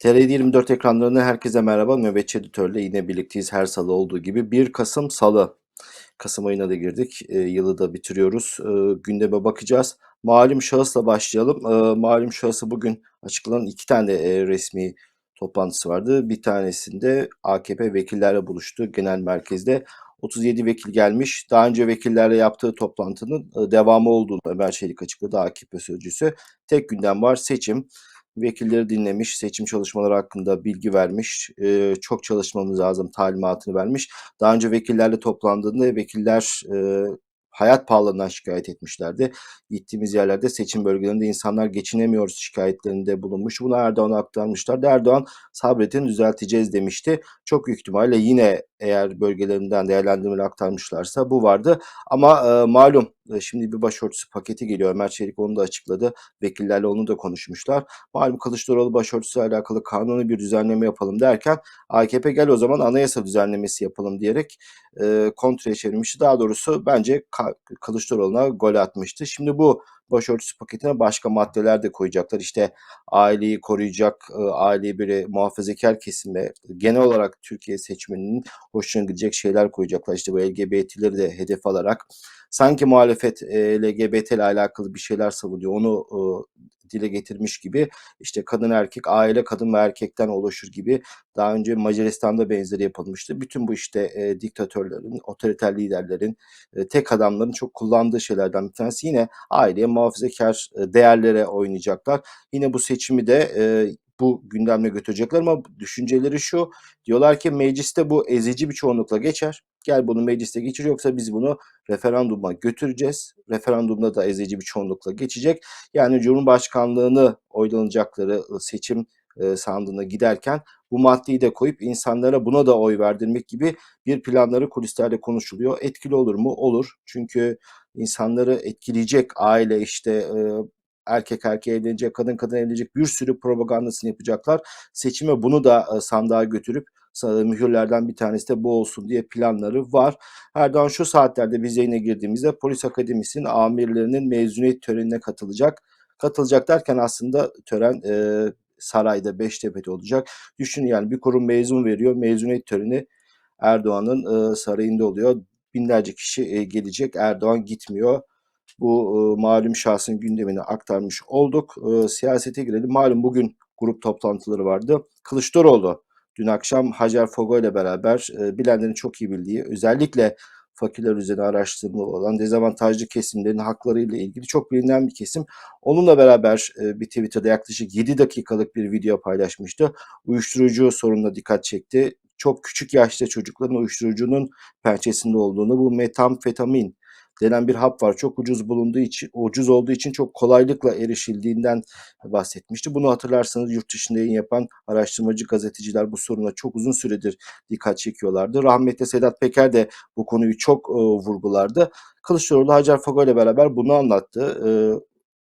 TR24 ekranlarından herkese merhaba. Nöbetçi Editör'le yine birlikteyiz her salı olduğu gibi. 1 Kasım Salı. Kasım ayına da girdik. E, yılı da bitiriyoruz. E, gündeme bakacağız. Malum şahısla başlayalım. E, malum şahısı bugün açıklanan iki tane e, resmi toplantısı vardı. Bir tanesinde AKP vekillerle buluştu genel merkezde. 37 vekil gelmiş. Daha önce vekillerle yaptığı toplantının e, devamı olduğunu Ömer Çelik açıkladı AKP sözcüsü. Tek gündem var seçim. Vekilleri dinlemiş, seçim çalışmaları hakkında bilgi vermiş, e, çok çalışmamız lazım talimatını vermiş. Daha önce vekillerle toplandığında vekiller e, hayat pahalılığından şikayet etmişlerdi. Gittiğimiz yerlerde seçim bölgelerinde insanlar geçinemiyoruz şikayetlerinde bulunmuş. Bunu Erdoğan'a aktarmışlar. Erdoğan sabredin düzelteceğiz demişti. Çok büyük ihtimalle yine eğer bölgelerinden değerlendirmeler aktarmışlarsa bu vardı. Ama e, malum e, şimdi bir başörtüsü paketi geliyor. Ömer Çelik onu da açıkladı. Vekillerle onu da konuşmuşlar. Malum Kılıçdaroğlu başörtüsüyle alakalı kanuni bir düzenleme yapalım derken AKP gel o zaman anayasa düzenlemesi yapalım diyerek e, kontraya çevirmişti. Daha doğrusu bence Kılıçdaroğlu'na gol atmıştı. Şimdi bu başörtüsü paketine başka maddeler de koyacaklar. İşte aileyi koruyacak, aileyi böyle muhafazakar kesime, genel olarak Türkiye seçmeninin hoşuna gidecek şeyler koyacaklar. İşte bu LGBT'leri de hedef alarak sanki muhalefet LGBT ile alakalı bir şeyler savunuyor. Onu dile getirmiş gibi işte kadın erkek aile kadın ve erkekten oluşur gibi daha önce Macaristan'da benzeri yapılmıştı. Bütün bu işte e, diktatörlerin, otoriter liderlerin, e, tek adamların çok kullandığı şeylerden bir tanesi yine aileye muhafazakar e, değerlere oynayacaklar. Yine bu seçimi de e, bu gündemle götürecekler ama düşünceleri şu diyorlar ki mecliste bu ezici bir çoğunlukla geçer. Gel bunu mecliste geçir yoksa biz bunu referanduma götüreceğiz. Referandumda da ezici bir çoğunlukla geçecek. Yani Cumhurbaşkanlığını oylanacakları ıı, seçim e, sandığına giderken bu maddeyi de koyup insanlara buna da oy verdirmek gibi bir planları kulislerde konuşuluyor. Etkili olur mu? Olur. Çünkü insanları etkileyecek aile işte erkek erkeğe evlenecek, kadın kadın evlenecek bir sürü propagandasını yapacaklar. Seçime bunu da e, sandığa götürüp sa- mühürlerden bir tanesi de bu olsun diye planları var. Erdoğan şu saatlerde biz yayına girdiğimizde polis akademisinin amirlerinin mezuniyet törenine katılacak. Katılacak derken aslında tören e, sarayda Beştepe'de olacak. Düşünün yani bir kurum mezun veriyor. Mezuniyet töreni Erdoğan'ın e, sarayında oluyor. Binlerce kişi e, gelecek. Erdoğan gitmiyor. Bu e, malum şahsın gündemini aktarmış olduk. E, siyasete girelim. Malum bugün grup toplantıları vardı. Kılıçdaroğlu dün akşam Hacer Fogo ile beraber e, bilenlerin çok iyi bildiği özellikle fakirler üzerine araştırma olan dezavantajlı kesimlerin haklarıyla ilgili çok bilinen bir kesim. Onunla beraber e, bir Twitter'da yaklaşık 7 dakikalık bir video paylaşmıştı. Uyuşturucu sorununa dikkat çekti. Çok küçük yaşta çocukların uyuşturucunun pençesinde olduğunu, bu metamfetamin denen bir hap var. Çok ucuz bulunduğu için, ucuz olduğu için çok kolaylıkla erişildiğinden bahsetmişti. Bunu hatırlarsanız yurt dışında yayın yapan araştırmacı gazeteciler bu soruna çok uzun süredir dikkat çekiyorlardı. Rahmetli Sedat Peker de bu konuyu çok e, vurgulardı. Kılıçdaroğlu Hacer Fogo ile beraber bunu anlattı. E,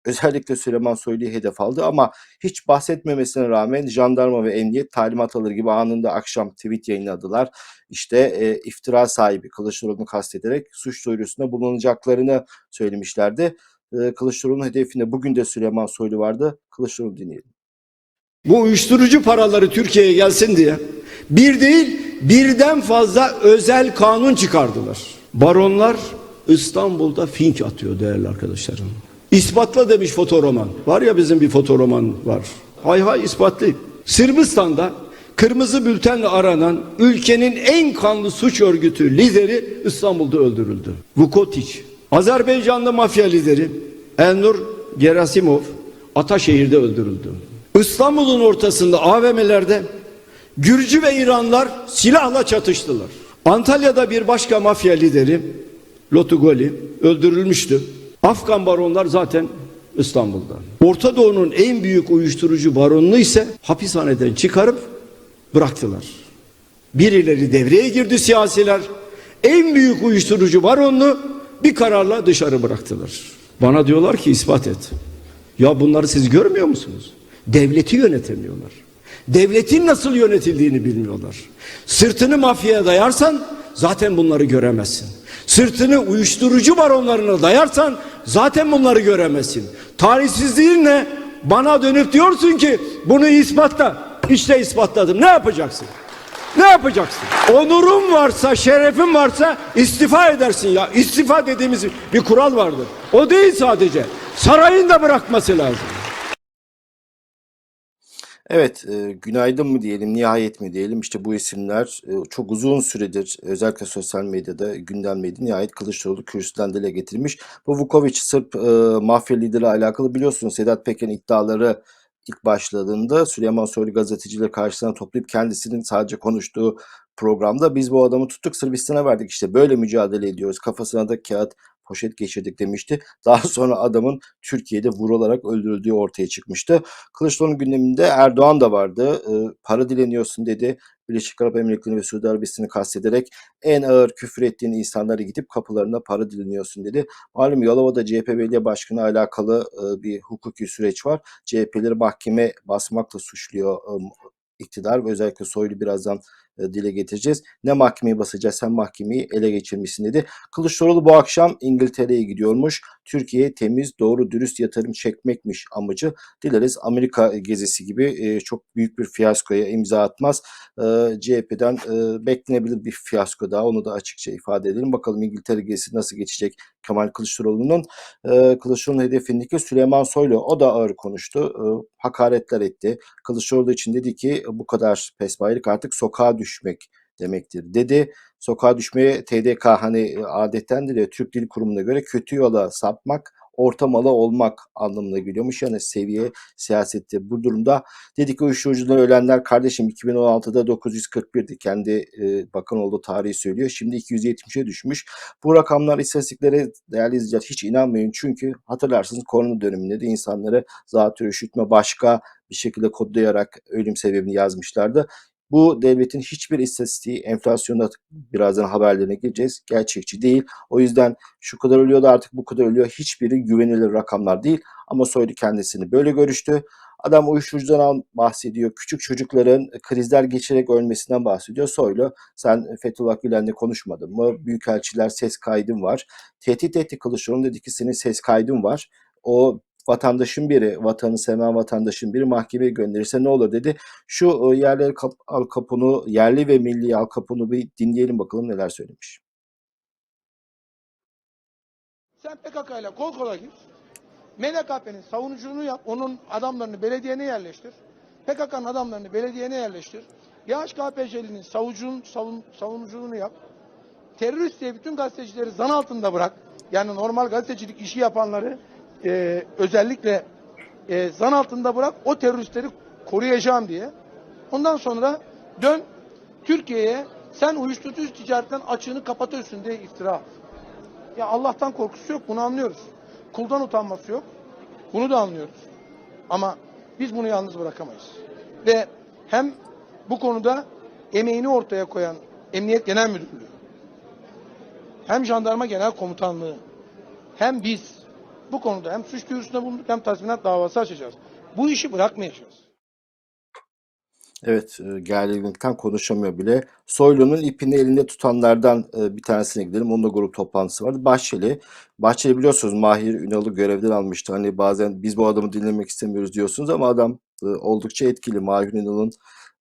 özellikle Süleyman Soylu'yu hedef aldı ama hiç bahsetmemesine rağmen jandarma ve emniyet talimat alır gibi anında akşam tweet yayınladılar. İşte e, iftira sahibi Kılıçdaroğlu'nu kastederek suç duyurusunda bulunacaklarını söylemişlerdi. E, Kılıçdaroğlu'nun hedefinde bugün de Süleyman Soylu vardı. Kılıçdaroğlu dinleyelim. Bu uyuşturucu paraları Türkiye'ye gelsin diye bir değil birden fazla özel kanun çıkardılar. Baronlar İstanbul'da fink atıyor değerli arkadaşlarım. İspatla demiş fotoroman. Var ya bizim bir fotoroman var. Hay hay ispatlayayım. Sırbistan'da kırmızı bültenle aranan ülkenin en kanlı suç örgütü lideri İstanbul'da öldürüldü. Vukotiç. Azerbaycan'da mafya lideri Elnur Gerasimov Ataşehir'de öldürüldü. İstanbul'un ortasında AVM'lerde Gürcü ve İranlar silahla çatıştılar. Antalya'da bir başka mafya lideri Lotugoli öldürülmüştü. Afgan baronlar zaten İstanbul'da. Orta Doğu'nun en büyük uyuşturucu baronunu ise hapishaneden çıkarıp bıraktılar. Birileri devreye girdi siyasiler. En büyük uyuşturucu baronunu bir kararla dışarı bıraktılar. Bana diyorlar ki ispat et. Ya bunları siz görmüyor musunuz? Devleti yönetemiyorlar. Devletin nasıl yönetildiğini bilmiyorlar. Sırtını mafyaya dayarsan zaten bunları göremezsin. Sırtını uyuşturucu baronlarına dayarsan zaten bunları göremezsin. Tarihsizliğinle bana dönüp diyorsun ki bunu ispatla. İşte ispatladım. Ne yapacaksın? Ne yapacaksın? Onurun varsa, şerefin varsa istifa edersin ya. İstifa dediğimiz bir kural vardır. O değil sadece. Sarayın da bırakması lazım. Evet, e, günaydın mı diyelim, nihayet mi diyelim? İşte bu isimler e, çok uzun süredir özellikle sosyal medyada gündemdeydi. Nihayet Kılıçdaroğlu kürsüden dile getirmiş. Bu Vukovic Sırp e, mafya lideri alakalı biliyorsunuz Sedat Peker'in iddiaları ilk başladığında Süleyman Soylu gazetecileri karşısına toplayıp kendisinin sadece konuştuğu programda biz bu adamı tuttuk Sırbistan'a verdik işte böyle mücadele ediyoruz kafasına da kağıt poşet geçirdik demişti. Daha sonra adamın Türkiye'de vurularak öldürüldüğü ortaya çıkmıştı. Kılıçdaroğlu'nun gündeminde Erdoğan da vardı. Ee, para dileniyorsun dedi. Birleşik Arap Emirlikleri'ni ve Suudi Arabistan'ı kastederek en ağır küfür ettiğin insanlara gidip kapılarına para dileniyorsun dedi. Malum Yalova'da CHP Belediye Başkanı alakalı e, bir hukuki süreç var. CHP'leri mahkeme basmakla suçluyor iktidar ve özellikle Soylu birazdan dile getireceğiz. Ne mahkemeyi basacağız sen mahkemeyi ele geçirmişsin dedi. Kılıçdaroğlu bu akşam İngiltere'ye gidiyormuş. Türkiye'ye temiz, doğru, dürüst yatırım çekmekmiş amacı. Dileriz Amerika gezisi gibi e, çok büyük bir fiyaskoya imza atmaz. E, CHP'den e, beklenebilir bir fiyasko daha. Onu da açıkça ifade edelim. Bakalım İngiltere gezisi nasıl geçecek Kemal Kılıçdaroğlu'nun. E, Kılıçdaroğlu'nun hedefindeki Süleyman Soylu o da ağır konuştu. E, hakaretler etti. Kılıçdaroğlu için dedi ki bu kadar pespayelik artık sokağa düşmek demektir dedi. Sokağa düşmeye TDK hani e, adettendir ya Türk Dil Kurumu'na göre kötü yola sapmak ortamalı olmak anlamına geliyormuş. Yani seviye siyasette bu durumda dedi ki uyuşturucudan ölenler kardeşim 2016'da 941'di. Kendi e, bakan olduğu tarihi söylüyor. Şimdi 270'e düşmüş. Bu rakamlar istatistiklere değerli izleyiciler hiç inanmayın. Çünkü hatırlarsınız korona döneminde de insanları zatürre üşütme başka bir şekilde kodlayarak ölüm sebebini yazmışlardı. Bu devletin hiçbir istatistiği enflasyonda birazdan haberlerine gireceğiz. Gerçekçi değil. O yüzden şu kadar ölüyor da artık bu kadar ölüyor. Hiçbiri güvenilir rakamlar değil. Ama Soylu kendisini böyle görüştü. Adam uyuşturucudan bahsediyor. Küçük çocukların krizler geçirerek ölmesinden bahsediyor. Soylu sen Fethullah Gülen'le konuşmadın mı? Büyükelçiler ses kaydın var. Tehdit etti Kılıçdaroğlu dedi ki senin ses kaydın var. O vatandaşın biri, vatanı seven vatandaşın biri mahkemeye gönderirse ne olur dedi. Şu e, yerli Al Capone'u, yerli ve milli Al Capone'u bir dinleyelim bakalım neler söylemiş. Sen PKK ile kol kola gir. MLKP'nin savunuculuğunu yap. Onun adamlarını belediyene yerleştir. PKK'nın adamlarını belediyene yerleştir. DHKPC'linin savucun, savun, savunuculuğunu yap. Terörist diye bütün gazetecileri zan altında bırak. Yani normal gazetecilik işi yapanları e, özellikle e, zan altında bırak. O teröristleri koruyacağım diye. Ondan sonra dön Türkiye'ye sen uyuşturucu ticaretten açığını kapatıyorsun diye iftira. Ya Allah'tan korkusu yok bunu anlıyoruz. Kuldan utanması yok. Bunu da anlıyoruz. Ama biz bunu yalnız bırakamayız. Ve hem bu konuda emeğini ortaya koyan Emniyet Genel Müdürlüğü, hem Jandarma Genel Komutanlığı, hem biz bu konuda hem suç duyurusunda bulunduk hem tazminat davası açacağız. Bu işi bırakmayacağız. Evet, e, gerginlikten konuşamıyor bile. Soylu'nun ipini elinde tutanlardan e, bir tanesine gidelim. Onun da grup toplantısı vardı. Bahçeli. Bahçeli biliyorsunuz Mahir Ünal'ı görevden almıştı. Hani bazen biz bu adamı dinlemek istemiyoruz diyorsunuz ama adam e, oldukça etkili. Mahir Ünal'ın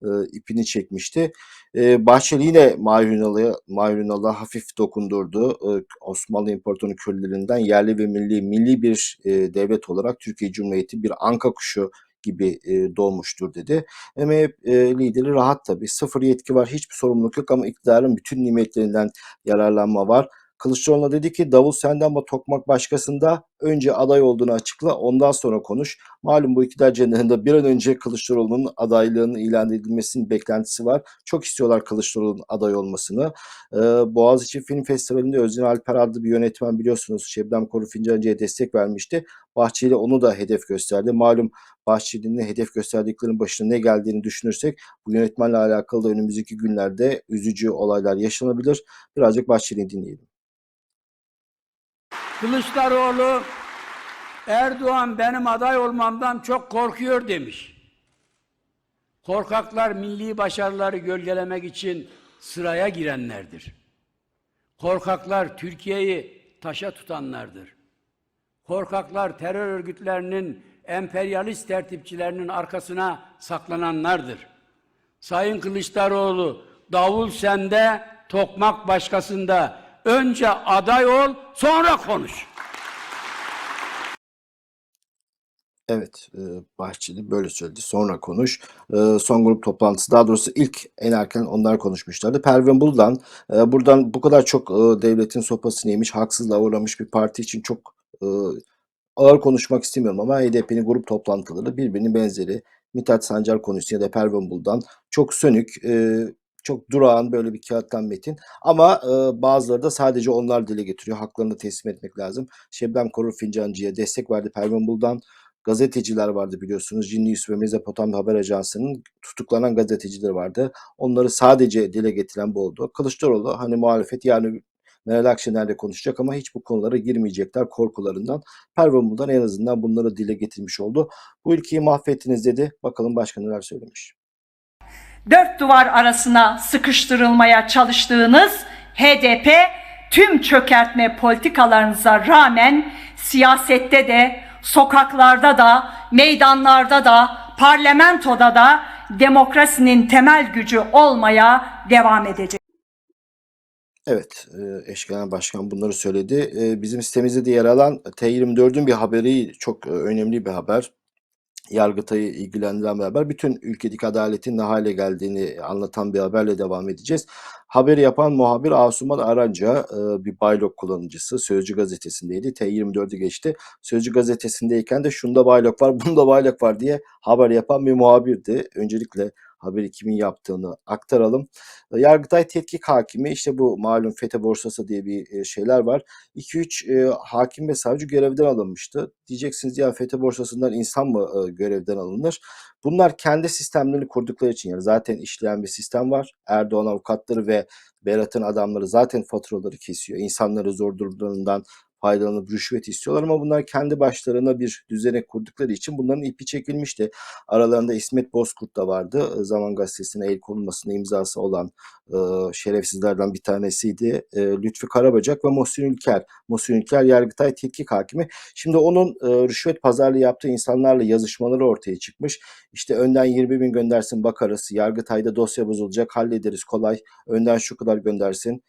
e, ipini çekmişti. E, Bahçeli yine Mahir Ünal'a Mahir Ünal'a hafif dokundurdu. E, Osmanlı İmparatorluğu köylerinden yerli ve milli milli bir e, devlet olarak Türkiye Cumhuriyeti bir anka kuşu gibi e, doğmuştur dedi. MHP e, lideri rahat tabii. Sıfır yetki var, hiçbir sorumluluk yok ama iktidarın bütün nimetlerinden yararlanma var. Kılıçdaroğlu'na dedi ki davul sende ama tokmak başkasında. Önce aday olduğunu açıkla ondan sonra konuş. Malum bu iktidar cenahında bir an önce Kılıçdaroğlu'nun adaylığının ilan edilmesinin beklentisi var. Çok istiyorlar Kılıçdaroğlu'nun aday olmasını. Ee, Boğaziçi Film Festivali'nde Özden Alper adlı bir yönetmen biliyorsunuz Şebnem Korur Fincancı'ya destek vermişti. Bahçeli onu da hedef gösterdi. Malum Bahçeli'nin hedef gösterdiklerinin başına ne geldiğini düşünürsek bu yönetmenle alakalı da önümüzdeki günlerde üzücü olaylar yaşanabilir. Birazcık Bahçeli'yi dinleyelim. Kılıçdaroğlu Erdoğan benim aday olmamdan çok korkuyor demiş. Korkaklar milli başarıları gölgelemek için sıraya girenlerdir. Korkaklar Türkiye'yi taşa tutanlardır. Korkaklar terör örgütlerinin emperyalist tertipçilerinin arkasına saklananlardır. Sayın Kılıçdaroğlu, davul sende, tokmak başkasında. Önce aday ol, sonra konuş. Evet, e, Bahçeli böyle söyledi. Sonra konuş. E, son grup toplantısı, daha doğrusu ilk en erken onlar konuşmuşlardı. Pervin Buldan, e, buradan bu kadar çok devletin sopasını yemiş, haksızlığa uğramış bir parti için çok ağır konuşmak istemiyorum ama HDP'nin grup toplantıları birbirinin benzeri. Mithat Sancar konusu ya da Pervin Buldan çok sönük, çok durağan böyle bir kağıttan metin. Ama e, bazıları da sadece onlar dile getiriyor. Haklarını teslim etmek lazım. Şebnem Korur Fincancı'ya destek verdi Pervin Buldan. Gazeteciler vardı biliyorsunuz. Cinnius ve Mezopotamya Haber Ajansı'nın tutuklanan gazeteciler vardı. Onları sadece dile getiren bu oldu. Kılıçdaroğlu hani muhalefet yani Meral Akşener'le konuşacak ama hiç bu konulara girmeyecekler korkularından. Pervin Buldan en azından bunları dile getirmiş oldu. Bu ülkeyi mahvettiniz dedi. Bakalım başka neler söylemiş. Dört duvar arasına sıkıştırılmaya çalıştığınız HDP tüm çökertme politikalarınıza rağmen siyasette de, sokaklarda da, meydanlarda da, parlamentoda da demokrasinin temel gücü olmaya devam edecek. Evet, e, eş başkan bunları söyledi. E, Bizim sitemizde de yer alan T24'ün bir haberi çok e, önemli bir haber. Yargıtay'ı ilgilendiren bir haber. Bütün ülkedeki adaletin ne hale geldiğini anlatan bir haberle devam edeceğiz. Haberi yapan muhabir Asuman Aranca e, bir baylok kullanıcısı. Sözcü gazetesindeydi. T24'ü geçti. Sözcü gazetesindeyken de şunda baylok var, bunda baylok var diye haber yapan bir muhabirdi. Öncelikle haberi kimin yaptığını aktaralım. E, Yargıtay Tetkik Hakimi işte bu malum FETÖ borsası diye bir e, şeyler var. 2-3 e, hakim ve savcı görevden alınmıştı. Diyeceksiniz ya FETÖ borsasından insan mı e, görevden alınır? Bunlar kendi sistemlerini kurdukları için yani zaten işleyen bir sistem var. Erdoğan avukatları ve Berat'ın adamları zaten faturaları kesiyor. İnsanları zor durumlarından faydalanıp rüşvet istiyorlar ama bunlar kendi başlarına bir düzenek kurdukları için bunların ipi çekilmişti. Aralarında İsmet Bozkurt da vardı. Zaman Gazetesi'ne el konulmasına imzası olan e, şerefsizlerden bir tanesiydi. E, Lütfi Karabacak ve Muhsin Ülker. Muhsin Ülker Yargıtay Tetkik Hakimi. Şimdi onun e, rüşvet pazarlığı yaptığı insanlarla yazışmaları ortaya çıkmış. İşte önden 20 bin göndersin bakarız. Yargıtay'da dosya bozulacak hallederiz kolay. Önden şu kadar göndersin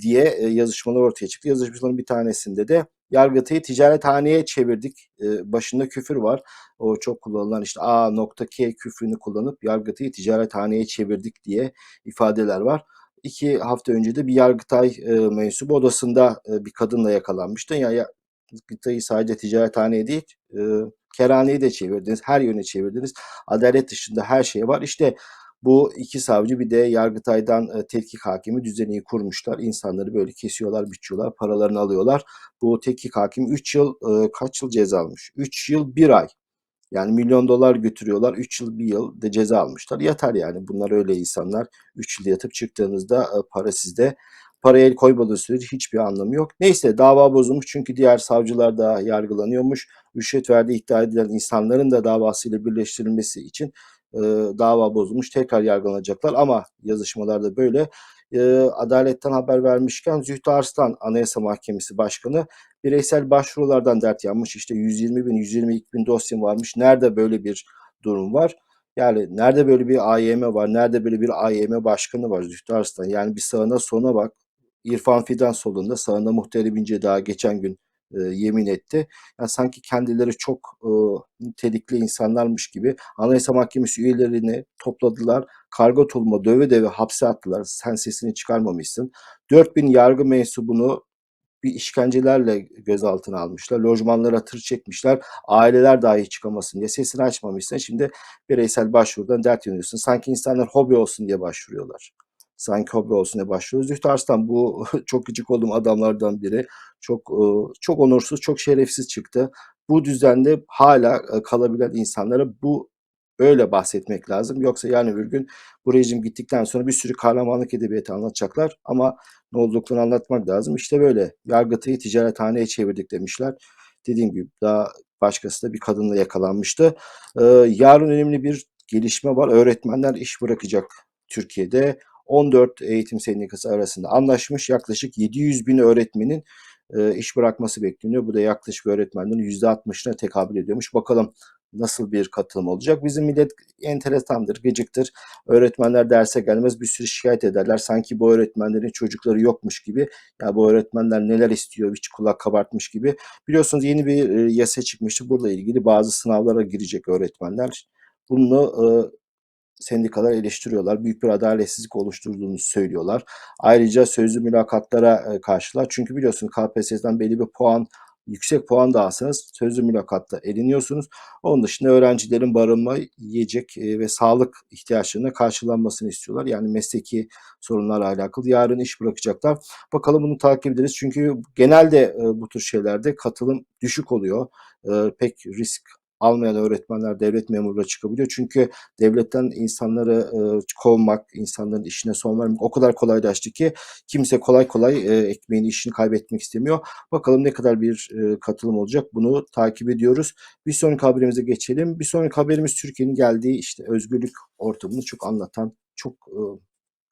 diye e, yazışmalar ortaya çıktı. Yazışmaların bir tanesinde de Yargıtay'ı ticarethaneye çevirdik. E, başında küfür var. O çok kullanılan işte A nokta K küfrünü kullanıp Yargıtay'ı ticarethaneye çevirdik diye ifadeler var. İki hafta önce de bir Yargıtay e, mensubu odasında e, bir kadınla yakalanmıştı. Yani Yargıtay'ı sadece ticarethaneye değil, e, kerhaneyi de çevirdiniz, her yöne çevirdiniz. Adalet dışında her şey var. İşte bu iki savcı bir de Yargıtay'dan e, tetkik hakimi düzeni kurmuşlar. İnsanları böyle kesiyorlar, biçiyorlar, paralarını alıyorlar. Bu tetkik hakim 3 yıl e, kaç yıl ceza almış? 3 yıl 1 ay. Yani milyon dolar götürüyorlar. 3 yıl 1 yıl de ceza almışlar. Yatar yani. Bunlar öyle insanlar. 3 yıl yatıp çıktığınızda e, para sizde. Paraya el koymadığı sürece hiçbir anlamı yok. Neyse dava bozulmuş çünkü diğer savcılar da yargılanıyormuş. Rüşvet verdiği iddia edilen insanların da davasıyla birleştirilmesi için e, dava bozulmuş. Tekrar yargılanacaklar ama yazışmalarda böyle. E, Adaletten haber vermişken Zühtü Arslan Anayasa Mahkemesi Başkanı bireysel başvurulardan dert yanmış. İşte 120 bin, 122 bin dosyam varmış. Nerede böyle bir durum var? Yani nerede böyle bir AYM var? Nerede böyle bir AYM başkanı var Zühtü Arslan? Yani bir sağına sona bak. İrfan Fidan solunda sağında Muhterem İnce daha geçen gün e, yemin etti. Yani sanki kendileri çok e, nitelikli insanlarmış gibi Anayasa Mahkemesi üyelerini topladılar. Karga tulma döve döve hapse attılar. Sen sesini çıkarmamışsın. 4000 yargı mensubunu bir işkencelerle gözaltına almışlar. Lojmanlara tır çekmişler. Aileler dahi çıkamasın diye sesini açmamışsın. Şimdi bireysel başvurudan dert yanıyorsun. Sanki insanlar hobi olsun diye başvuruyorlar. Sanki hobi olsun. Zühtü Arslan bu çok gıcık olduğum adamlardan biri. Çok e, çok onursuz, çok şerefsiz çıktı. Bu düzende hala e, kalabilen insanlara bu böyle bahsetmek lazım. Yoksa yani bir gün bu rejim gittikten sonra bir sürü kahramanlık edebiyatı anlatacaklar ama ne olduklarını anlatmak lazım. İşte böyle Yargıtay'ı ticarethaneye çevirdik demişler. Dediğim gibi daha başkası da bir kadınla yakalanmıştı. Ee, yarın önemli bir gelişme var. Öğretmenler iş bırakacak Türkiye'de. 14 eğitim sendikası arasında anlaşmış. Yaklaşık 700 bin öğretmenin e, iş bırakması bekleniyor. Bu da yaklaşık öğretmenlerin %60'ına tekabül ediyormuş. Bakalım nasıl bir katılım olacak? Bizim millet enteresandır, gıcıktır. Öğretmenler derse gelmez bir sürü şikayet ederler. Sanki bu öğretmenlerin çocukları yokmuş gibi. Ya bu öğretmenler neler istiyor hiç kulak kabartmış gibi. Biliyorsunuz yeni bir e, yasa çıkmıştı. Burada ilgili bazı sınavlara girecek öğretmenler. Bunu e, sendikalar eleştiriyorlar. Büyük bir adaletsizlik oluşturduğunu söylüyorlar. Ayrıca sözlü mülakatlara e, karşılar. Çünkü biliyorsunuz KPSS'den belli bir puan yüksek puan da alsanız sözlü mülakatta eliniyorsunuz. Onun dışında öğrencilerin barınma, yiyecek e, ve sağlık ihtiyaçlarına karşılanmasını istiyorlar. Yani mesleki sorunlarla alakalı. Yarın iş bırakacaklar. Bakalım bunu takip ederiz. Çünkü genelde e, bu tür şeylerde katılım düşük oluyor. Pek risk almayan öğretmenler devlet memurları çıkabiliyor. Çünkü devletten insanları e, kovmak, insanların işine son vermek o kadar kolaylaştı ki kimse kolay kolay e, ekmeğini, işini kaybetmek istemiyor. Bakalım ne kadar bir e, katılım olacak bunu takip ediyoruz. Bir sonraki haberimize geçelim. Bir sonraki haberimiz Türkiye'nin geldiği işte özgürlük ortamını çok anlatan, çok e,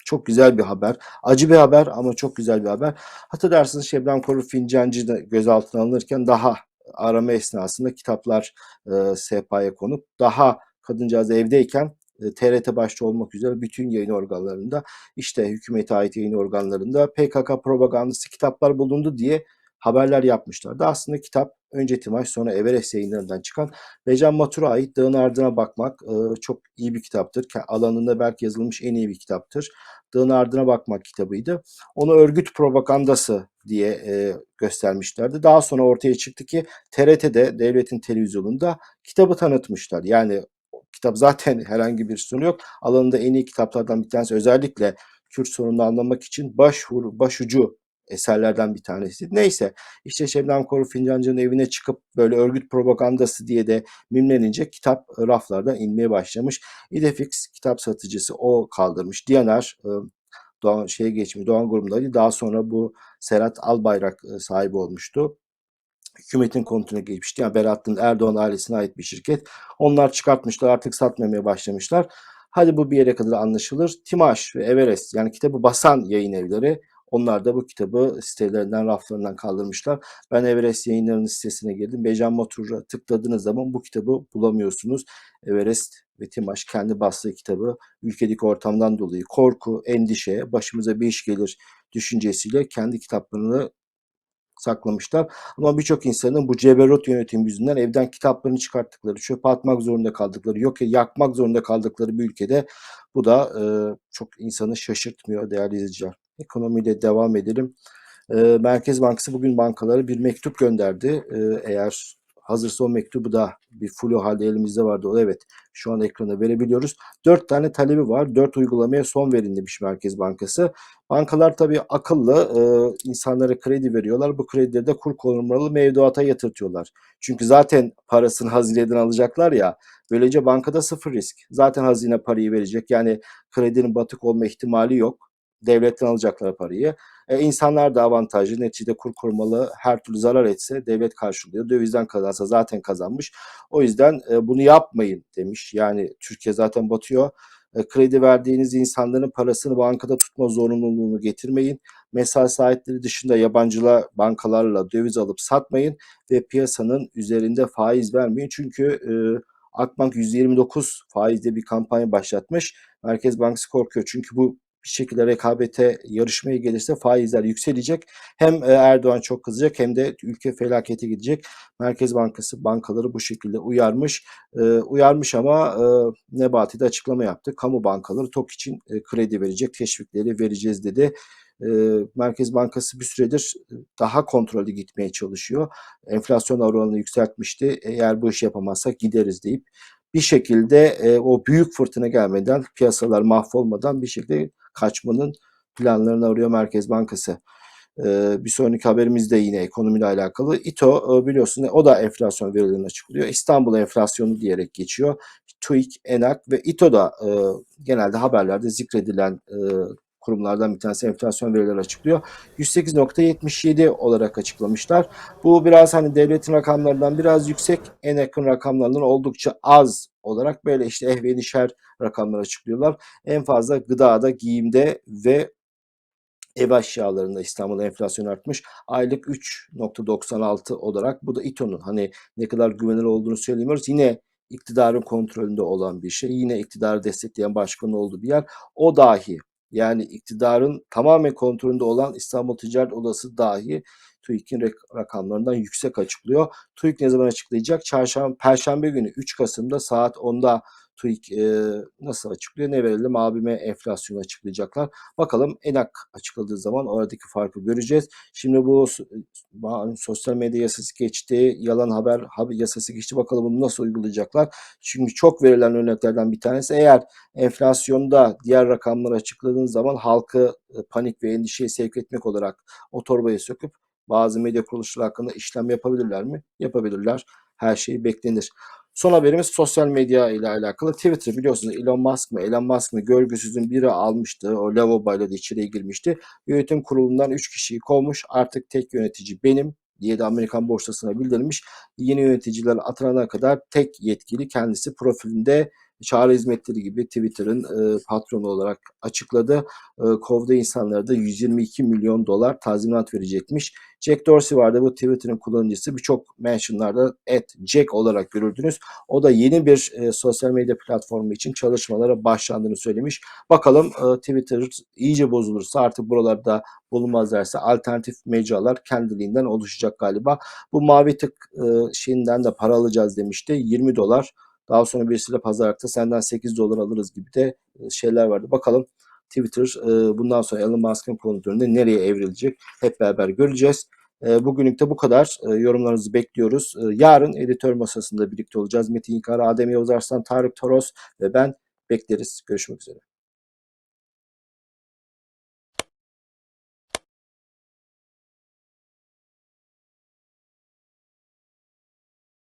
çok güzel bir haber. Acı bir haber ama çok güzel bir haber. Hatırlarsınız Şebnem Korur Fincancı da gözaltına alınırken daha arama esnasında kitaplar e, sehpaya konup daha kadıncağız evdeyken e, TRT başta olmak üzere bütün yayın organlarında işte hükümete ait yayın organlarında PKK propagandası kitaplar bulundu diye haberler yapmışlardı. Aslında kitap önce Timaş sonra Everest yayınlarından çıkan Recan Matur'a ait Dağın Ardına Bakmak çok iyi bir kitaptır. Alanında belki yazılmış en iyi bir kitaptır. Dağın Ardına Bakmak kitabıydı. Onu örgüt propagandası diye göstermişlerdi. Daha sonra ortaya çıktı ki TRT'de devletin televizyonunda kitabı tanıtmışlar. Yani kitap zaten herhangi bir sonu yok. Alanında en iyi kitaplardan bir tanesi özellikle Kürt sorununu anlamak için başvuru, başucu eserlerden bir tanesi. Neyse işte Şebnem Korur Fincancı'nın evine çıkıp böyle örgüt propagandası diye de mimlenince kitap raflardan inmeye başlamış. İdefix kitap satıcısı o kaldırmış. Diyaner e, Doğan şeye geçmiş Doğan grubundaydı. Daha sonra bu Serhat Albayrak sahibi olmuştu. Hükümetin kontrolüne geçmişti. Yani Berattin Erdoğan ailesine ait bir şirket. Onlar çıkartmışlar artık satmamaya başlamışlar. Hadi bu bir yere kadar anlaşılır. Timaş ve Everest yani kitabı basan yayın evleri onlar da bu kitabı sitelerinden, raflarından kaldırmışlar. Ben Everest yayınlarının sitesine girdim. Bejan Motor'a tıkladığınız zaman bu kitabı bulamıyorsunuz. Everest ve Timaş kendi bastığı kitabı ülkedeki ortamdan dolayı korku, endişe, başımıza bir iş gelir düşüncesiyle kendi kitaplarını saklamışlar. Ama birçok insanın bu ceberut yönetim yüzünden evden kitaplarını çıkarttıkları, çöpe atmak zorunda kaldıkları, yok yakmak zorunda kaldıkları bir ülkede bu da e, çok insanı şaşırtmıyor değerli izleyiciler. Ekonomiyle devam edelim. E, Merkez Bankası bugün bankalara bir mektup gönderdi. E, eğer hazırsa o mektubu da bir flu halde elimizde vardı. O evet şu an ekrana verebiliyoruz. Dört tane talebi var. Dört uygulamaya son verin demiş Merkez Bankası. Bankalar tabii akıllı e, insanlara kredi veriyorlar. Bu kredileri de kur korumalı mevduata yatırtıyorlar. Çünkü zaten parasını hazineden alacaklar ya. Böylece bankada sıfır risk. Zaten hazine parayı verecek. Yani kredinin batık olma ihtimali yok. Devletten alacaklar parayı. E, insanlar da avantajlı. Neticede kur korumalı her türlü zarar etse devlet karşılıyor. Dövizden kazansa zaten kazanmış. O yüzden e, bunu yapmayın demiş. Yani Türkiye zaten batıyor. E, kredi verdiğiniz insanların parasını bankada tutma zorunluluğunu getirmeyin. Mesai saatleri dışında yabancılar bankalarla döviz alıp satmayın ve piyasanın üzerinde faiz vermeyin. Çünkü e, Akbank %29 faizde bir kampanya başlatmış. Merkez Bankası korkuyor. Çünkü bu bir şekilde rekabete yarışmaya gelirse faizler yükselecek. Hem e, Erdoğan çok kızacak hem de ülke felakete gidecek. Merkez Bankası bankaları bu şekilde uyarmış. E, uyarmış ama e, Nebati de açıklama yaptı. Kamu bankaları TOK için e, kredi verecek, teşvikleri vereceğiz dedi. Merkez Bankası bir süredir daha kontrollü gitmeye çalışıyor. Enflasyon oranını yükseltmişti. Eğer bu işi yapamazsak gideriz deyip bir şekilde o büyük fırtına gelmeden, piyasalar mahvolmadan bir şekilde kaçmanın planlarını arıyor Merkez Bankası. E, bir sonraki haberimiz de yine ekonomiyle alakalı. İTO e, biliyorsunuz o da enflasyon verilerini açıklıyor. İstanbul enflasyonu diyerek geçiyor. TÜİK, ENAK ve İTO da e, genelde haberlerde zikredilen e, kurumlardan bir tanesi enflasyon verileri açıklıyor. 108.77 olarak açıklamışlar. Bu biraz hani devletin rakamlarından biraz yüksek, en yakın rakamlarından oldukça az olarak böyle işte ehvenişer rakamlar açıklıyorlar. En fazla gıdada, giyimde ve ev eşyalarında İstanbul'da enflasyon artmış. Aylık 3.96 olarak bu da İTO'nun hani ne kadar güvenilir olduğunu söylemiyoruz. Yine iktidarın kontrolünde olan bir şey. Yine iktidarı destekleyen başkanın olduğu bir yer. O dahi yani iktidarın tamamen kontrolünde olan İstanbul Ticaret Odası dahi TÜİK'in rak- rakamlarından yüksek açıklıyor. TÜİK ne zaman açıklayacak? Çarşamba, Perşembe günü 3 Kasım'da saat 10'da TÜİK e, nasıl açıklıyor? Ne verelim? Abime enflasyonu açıklayacaklar. Bakalım ENAK açıkladığı zaman oradaki farkı göreceğiz. Şimdi bu sosyal medya yasası geçti, yalan haber, yasası geçti. Bakalım bunu nasıl uygulayacaklar? Çünkü çok verilen örneklerden bir tanesi eğer enflasyonda diğer rakamları açıkladığınız zaman halkı panik ve endişeye sevk etmek olarak o torbayı söküp bazı medya kuruluşları hakkında işlem yapabilirler mi? Yapabilirler. Her şey beklenir. Son haberimiz sosyal medya ile alakalı. Twitter biliyorsunuz Elon Musk mı? Elon Musk mı? Görgüsüzün biri almıştı. O lavaboyla da içeriye girmişti. Yönetim kurulundan 3 kişiyi kovmuş. Artık tek yönetici benim diye de Amerikan borsasına bildirilmiş. Yeni yöneticiler atanana kadar tek yetkili kendisi profilinde çağrı hizmetleri gibi Twitter'ın e, patronu olarak açıkladı. E, kovduğu insanlara da 122 milyon dolar tazminat verecekmiş. Jack Dorsey vardı bu Twitter'ın kullanıcısı. Birçok mentionlarda at Jack olarak görüldünüz. O da yeni bir e, sosyal medya platformu için çalışmalara başlandığını söylemiş. Bakalım e, Twitter iyice bozulursa artık buralarda bulunmazlarsa alternatif mecralar kendiliğinden oluşacak galiba. Bu mavi tık e, şeyinden de para alacağız demişti. 20 dolar. Daha sonra birisiyle pazarlıkta senden 8 dolar alırız gibi de e, şeyler vardı. Bakalım Twitter e, bundan sonra Elon Musk'ın kontrolünde nereye evrilecek hep beraber göreceğiz. E, bugünlük de bu kadar. Yorumlarınızı bekliyoruz. Yarın editör masasında birlikte olacağız. Metin Yıkar, Adem Yavuz Arslan, Tarık Toros ve ben bekleriz. Görüşmek üzere.